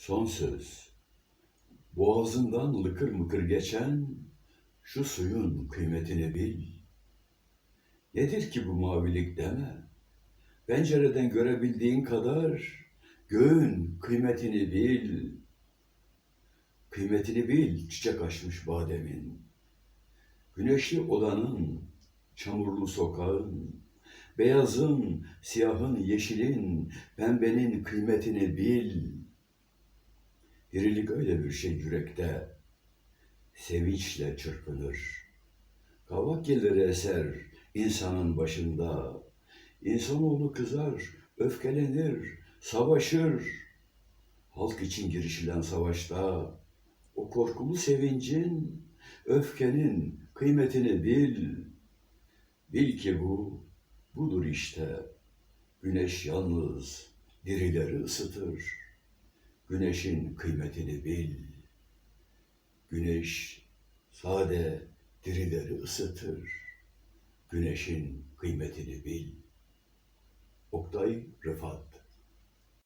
Son söz. Boğazından lıkır mıkır geçen şu suyun kıymetini bil. Nedir ki bu mavilik deme. Pencereden görebildiğin kadar göğün kıymetini bil. Kıymetini bil çiçek açmış bademin. Güneşli odanın, çamurlu sokağın, beyazın, siyahın, yeşilin, pembenin kıymetini bil. Dirilik öyle bir şey yürekte, sevinçle çırpınır. Kavak geliri eser insanın başında. İnsanoğlu kızar, öfkelenir, savaşır. Halk için girişilen savaşta o korkulu sevincin, öfkenin kıymetini bil. Bil ki bu, budur işte. Güneş yalnız dirileri ısıtır. Güneşin kıymetini bil. Güneş sade dirileri ısıtır. Güneşin kıymetini bil. Oktay Rıfat